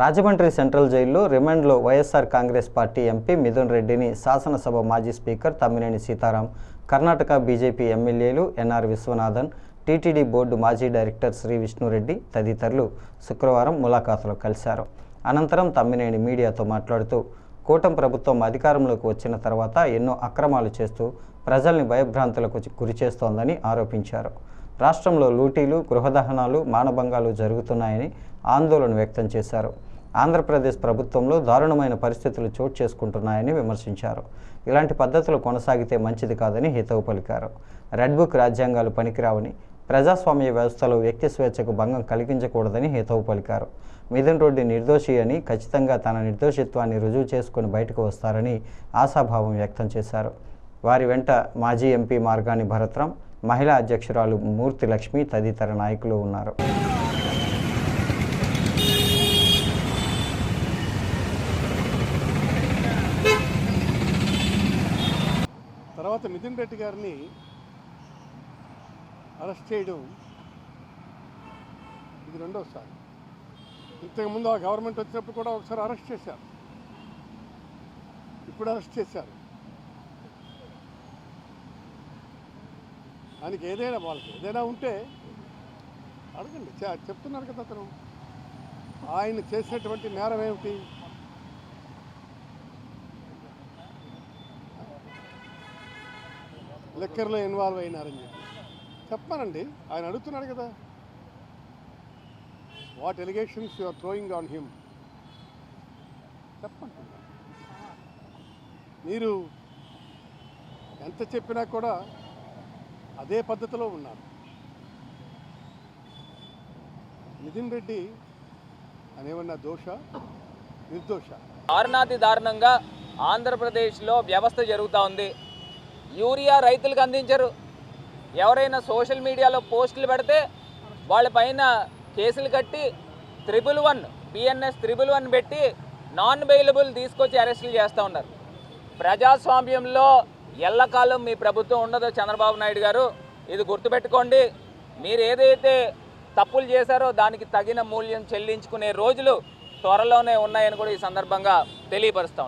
Rajahmundry central జైల్లో రిమాండ్లో YSR Congress party MP Mithun రెడ్డిని శాసనసభ మాజీ స్పీకర్ తమ్మినేని సీతారాం కర్ణాటక బీజేపీ ఎమ్మెల్యేలు ఎన్ఆర్ విశ్వనాథన్ టీటీడీ బోర్డు మాజీ డైరెక్టర్ శ్రీ విష్ణురెడ్డి తదితరులు శుక్రవారం ములాఖాతులో కలిశారు. అనంతరం తమ్మినేని మీడియాతో మాట్లాడుతూ కూటమి ప్రభుత్వం అధికారంలోకి వచ్చిన తర్వాత ఎన్నో అక్రమాలు చేస్తూ ప్రజల్ని భయభ్రాంతులకు గురి చేస్తోందని ఆరోపించారు. రాష్ట్రంలో లూటీలు గృహదహనాలు మానభంగాలు జరుగుతున్నాయని ఆందోళన వ్యక్తం చేశారు. ఆంధ్రప్రదేశ్ ప్రభుత్వంలో దారుణమైన పరిస్థితులు చోటు చేసుకుంటున్నాయని విమర్శించారు. ఇలాంటి పద్ధతులు కొనసాగితే మంచిది కాదని హితవు పలికారు. రెడ్ బుక్ రాజ్యాంగాలు పనికిరావని ప్రజాస్వామ్య వ్యవస్థలో వ్యక్తి స్వేచ్ఛకు భంగం కలిగించకూడదని హితవు పలికారు. మిథున్ రెడ్డి నిర్దోషి అని ఖచ్చితంగా తన నిర్దోషిత్వాన్ని రుజువు చేసుకుని బయటకు వస్తారని ఆశాభావం వ్యక్తం చేశారు. వారి వెంట మాజీ ఎంపీ మార్గాని భరత్రం మహిళా అధ్యక్షురాలు మూర్తి లక్ష్మి తదితర నాయకులు ఉన్నారు. తర్వాత మిథున్ రెడ్డి గారిని అరెస్ట్ చేయడం ఇది రెండోసారి. ఇంతకుముందు ఆ గవర్నమెంట్ వచ్చినప్పుడు కూడా ఒకసారి అరెస్ట్ చేశారు. ఇప్పుడు అరెస్ట్ చేశారు. ఆయనకి ఏదైనా వాళ్ళకి ఏదైనా ఉంటే అడగండి. చె- చెప్తున్నారు కదా అతను. ఆయన చేసినటువంటి నేరం ఏమిటి? లెక్కర్లో ఇన్వాల్వ్ అయినారని చెప్పి. చెప్పానండి ఆయన అడుగుతున్నాడు కదా. What allegations you are throwing on him చెప్పండి. మీరు ఎంత చెప్పినా కూడా అదే పద్ధతిలో ఉన్నారు. నితిన్ రెడ్డి అనేమన్నా దోష? నిర్దోష? దారుణాతి దారుణంగా ఆంధ్రప్రదేశ్లో వ్యవస్థ జరుగుతూ ఉంది. యూరియా రైతులకు అందించరు. ఎవరైనా సోషల్ మీడియాలో పోస్టులు పెడితే వాళ్ళపైన కేసులు కట్టి triple one PNS triple one పెట్టి నాన్ బెయిలబుల్ తీసుకొచ్చి అరెస్టులు చేస్తూ ఉన్నారు. ప్రజాస్వామ్యంలో ఎల్లకాలం మీ ప్రభుత్వం ఉండదు చంద్రబాబు నాయుడు గారు. ఇది గుర్తుపెట్టుకోండి. మీరు ఏదైతే తప్పులు చేశారో దానికి తగిన మూల్యం చెల్లించుకునే రోజులు త్వరలోనే ఉన్నాయని కూడా ఈ సందర్భంగా తెలియపరుస్తాం.